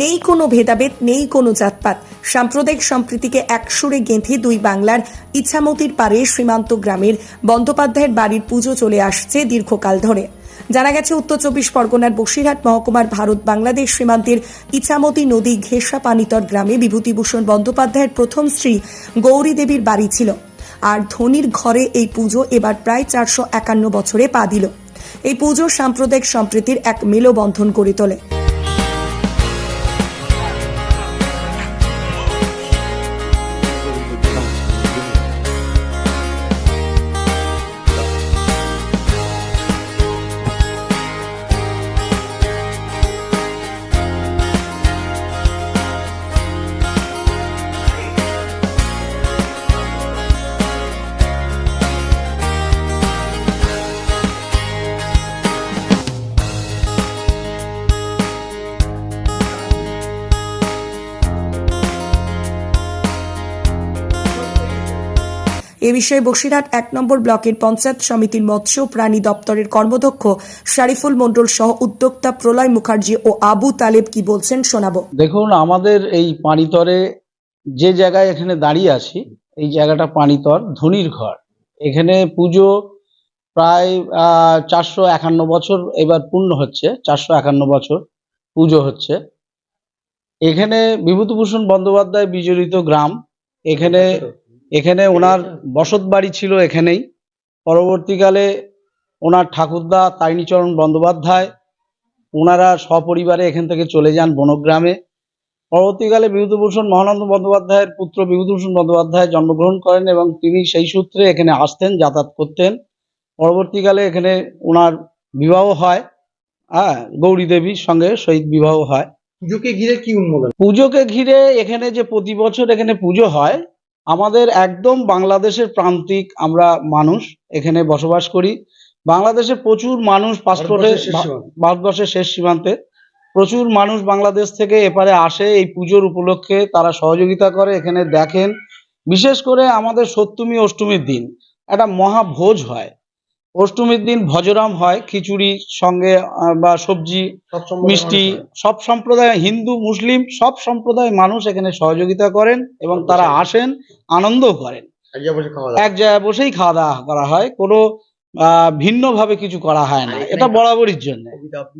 নেই কোনো ভেদাভেদ, নেই কোনো জাতপাত। সাম্প্রদায়িক সম্প্রীতিকে একসুরে গেঁথে দুই বাংলার ইচ্ছামতির পারে সীমান্ত গ্রামের বন্দ্যোপাধ্যায়ের বাড়ির পুজো চলে আসছে দীর্ঘকাল ধরে। জানা গেছে, উত্তর চব্বিশ পরগনার বসিরহাট মহকুমার ভারত বাংলাদেশ সীমান্তের ইছামতি নদী ঘেঁষা পানিতর গ্রামে বিভূতিভূষণ বন্দ্যোপাধ্যায়ের প্রথম স্ত্রী গৌরী দেবীর বাড়ি ছিল। আর ধনির ঘরে এই পুজো এবার প্রায় চারশো একান্ন বছরে পা দিল। এই পুজো সাম্প্রদায়িক সম্প্রীতির এক মেলবন্ধন করে তোলে। এ বিষয়ে বসিরহাট এক নম্বর ব্লকের পঞ্চায়েত সমিতির মৎস্য প্রাণী দপ্তরের কর্মদক্ষ শারিফুল মণ্ডল সহ উদ্যোক্তা প্রলয় মুখার্জি ও আবু তালেব কি বলছেন শোনাবো। দেখুন, আমাদের এই পানিতরে যে জায়গায় এখানে দাঁড়িয়ে আছি, এই জায়গাটা পানিতর ধনির ঘর। এখানে পুজো প্রায় চারশো একান্ন বছর এবার পূর্ণ হচ্ছে, চারশো একান্ন বছর পুজো হচ্ছে। এখানে বিভূতিভূষণ বন্দ্যোপাধ্যায় বিজড়িত গ্রাম, এখানে এখানে ওনার বসত বাড়ি ছিল এখানেই। পরবর্তীকালে ওনার ঠাকুরদা তারিণীচরণ বন্দ্যোপাধ্যায় ওনারা সপরিবারে এখান থেকে চলে যান বনগ্রামে। পরবর্তীকালে বিভূতিভূষণ মহানন্দ বন্দ্যোপাধ্যায়ের পুত্র বিভূতিভূষণ বন্দ্যোপাধ্যায় জন্মগ্রহণ করেন এবং তিনি সেই সূত্রে এখানে আসতেন যাতায়াত করতেন। পরবর্তীকালে এখানে ওনার বিবাহ হয় হ্যাঁ গৌরী দেবীর সঙ্গে শহীদ বিবাহ হয়। পুজোকে ঘিরে কি উন্মোদন পুজোকে ঘিরে এখানে যে প্রতি বছর এখানে পুজো হয় আমাদের একদম বাংলাদেশের প্রান্তিক আমরা মানুষ এখানে বসবাস করি। বাংলাদেশে প্রচুর মানুষ পাসপোর্টে ভারতবর্ষের শেষ সীমান্ত। প্রচুর মানুষ বাংলাদেশ থেকে এপারে আসে এই পুজোর উপলক্ষে তারা সহযোগিতা করে এখানে দেখেন। বিশেষ করে আমাদের সপ্তমী অষ্টমীর দিন। একটা মহাভোজ হয়। অষ্টমীর দিন ভজরাম হয় খিচুড়ি সঙ্গে বা সবজি মিষ্টি সব সম্প্রদায় হিন্দু মুসলিম সব সম্প্রদায় মানুষ এখানে সহযোগিতা করেন এবং তারা আসেন আনন্দ করেন। এক জায়গায় বসেই খাওয়া দাওয়া করা হয় কোনো ভিন্ন ভাবে কিছু করা হয় না। এটা বরাবরই জন্য।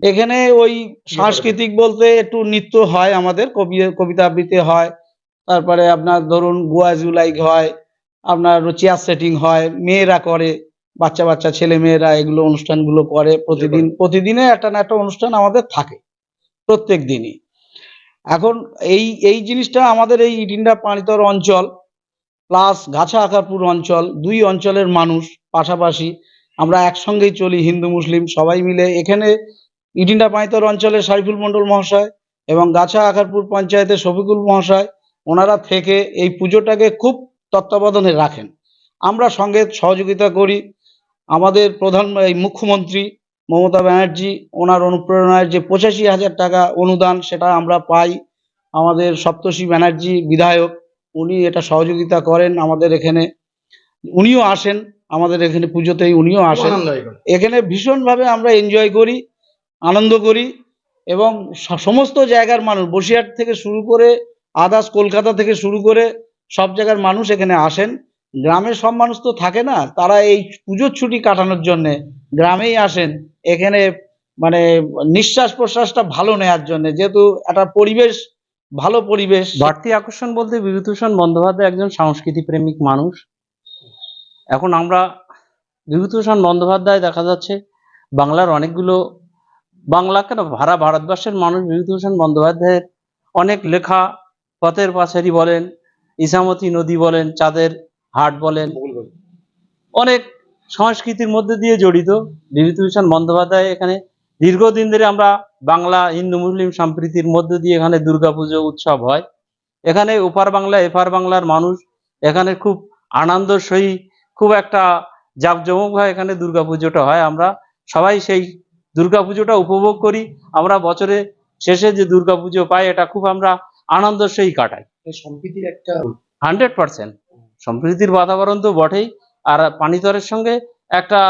এখানে ওই সাংস্কৃতিক বলতে একটু নৃত্য হয় আমাদের কবি কবিতা আবৃত্তি হয় তারপরে আপনার ধরুন গোয়াজুলাইক হয় আপনার চেয়ার সেটিং হয় মেয়েরা করে বাচ্চা বাচ্চা ছেলে মেয়েরা এগুলো অনুষ্ঠানগুলো করে প্রতিদিন। প্রতিদিনে একটা না একটা অনুষ্ঠান আমাদের থাকে প্রত্যেক দিনই। এখন এই এই জিনিসটা আমাদের এই ইটিন্ডা পানিতর অঞ্চল প্লাস গাছা আকারপুর অঞ্চল দুই অঞ্চলের মানুষ পাশাপাশি আমরা একসঙ্গেই চলি হিন্দু মুসলিম সবাই মিলে। এখানে ইটিন্ডা পানিতর অঞ্চলের সাইফুল মণ্ডল মহাশয় এবং গাছা আকারপুর পঞ্চায়েতের শফিকুল মহাশয় ওনারা থেকে এই পুজোটাকে খুব তত্ত্বাবধানে রাখেন। আমরা সঙ্গে সহযোগিতা করি আমাদের প্রধান এই মুখ্যমন্ত্রী মমতা ব্যানার্জি ওনার অনুপ্রেরণায় যে পঁচাশি হাজার টাকা অনুদান সেটা আমরা পাই আমাদের সপ্তর্ষি ব্যানার্জি বিধায়ক উনি এটা সহযোগিতা করেন আমাদের এখানে। উনিও আসেন আমাদের এখানে পুজোতেই উনিও আসেন। এখানে। এখানে ভীষণভাবে আমরা এনজয় করি আনন্দ করি এবং সমস্ত জায়গার মানুষ বসিরহাট থেকে শুরু করে আদার্স কলকাতা থেকে শুরু করে সব জায়গার মানুষ এখানে আসেন। গ্রামের সব মানুষ তো থাকে না, তারা এই পুজোর ছুটি কাটানোর জন্যে গ্রামেই আসেন। এখানে মানে নিঃশ্বাস প্রশ্বাসটা ভালো নেওয়ার জন্য, যেহেতু একটা পরিবেশ, ভালো পরিবেশ। বাড়তি আকর্ষণ বলতে বিভূতিভূষণ বন্দ্যোপাধ্যায় একজন সংস্কৃতি প্রেমিক মানুষ। এখন আমরা বিভূতিভূষণ বন্দ্যোপাধ্যায় দেখা যাচ্ছে বাংলার অনেকগুলো, বাংলা কেন ভাড়া ভারতবর্ষের মানুষ বিভূতিভূষণ বন্দ্যোপাধ্যায়ের অনেক লেখা পথের পাশারি বলেন, ইসামতি নদী বলেন, চাঁদের হাট বলেন অনেক সংস্কৃতির মধ্যে দিয়ে জড়িত। বিভূতিভূষণ বন্দ্যোপাধ্যায় এখানে দীর্ঘদিন ধরে আমরা বাংলা হিন্দু মুসলিম সম্প্রীতির মধ্য দিয়ে এখানে দুর্গাপুজো উৎসব হয়। এখানে ওপার বাংলা এপার বাংলার মানুষ এখানে খুব আনন্দ সহি খুব একটা জাঁকজমক হয় এখানে দুর্গাপুজোটা হয়। আমরা সবাই সেই দুর্গাপুজোটা উপভোগ করি। আমরা বছরে শেষে যে দুর্গাপুজো পাই এটা খুব আমরা আনন্দ সহি কাটাই সম্প্রীতির একটা হান্ড্রেড পার্সেন্ট। সম্প্রীতির বাতাবরণ তো বটেই। আর পানিতরের সঙ্গে একটা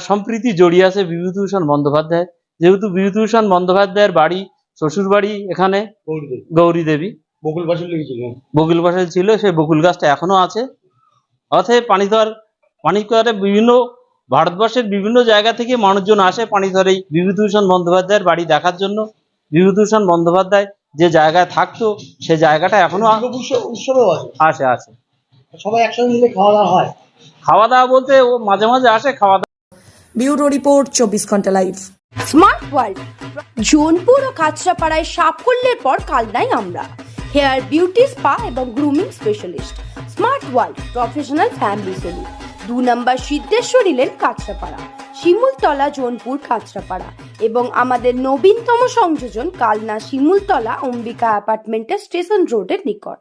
সম্প্রীতি জড়িয়ে আছে বিভূতিভূষণ বন্দ্যোপাধ্যায়। যেহেতু বিভূতিভূষণ বন্দ্যোপাধ্যায়ের বাড়ি শ্বশুর বাড়ি এখানে গৌরী দেবী বকুল লেগেছিলেন বকুল পাশে ছিল সেই বকুল গাছটা এখনও আছে। অতএব পানিধর পানিকরে বিভিন্ন ভারতবর্ষের বিভিন্ন জায়গা থেকে মানুষজন আসে পানিধর এই বিভূতিভূষণ বন্দ্যোপাধ্যায়ের বাড়ি দেখার জন্য। বিভূতিভূষণ বন্দ্যোপাধ্যায় যে জায়গায় থাকতো সে জায়গাটা এখনও আ- দুর্গা সবাই একসঙ্গে মিলে খাওয়া দাওয়া হয়। খাওয়া দাওয়া বলতে ও মাঝে মাঝে আসে খাওয়া দাওয়া ব্যুরো রিপোর্ট চব্বিশ ঘণ্টা লাইভ স্মার্ট ওয়ার্ল্ড জোনপুর ও কাঁচরাপাড়ায় সাফল্যের পর কালনাই আমরা। হেয়ার বিউটি স্পা এবং grooming specialist smart world professional family salon দু নম্বর সিদ্ধেশ্বরী লেন কাঁচরাপাড়া। শিমুলতলা জোনপুর কাঁচরাপাড়া। এবং আমাদের নবীনতম সংযোজন কালনা শিমুলতলা অম্বিকা অ্যাপার্টমেন্টের স্টেশন রোডের নিকট।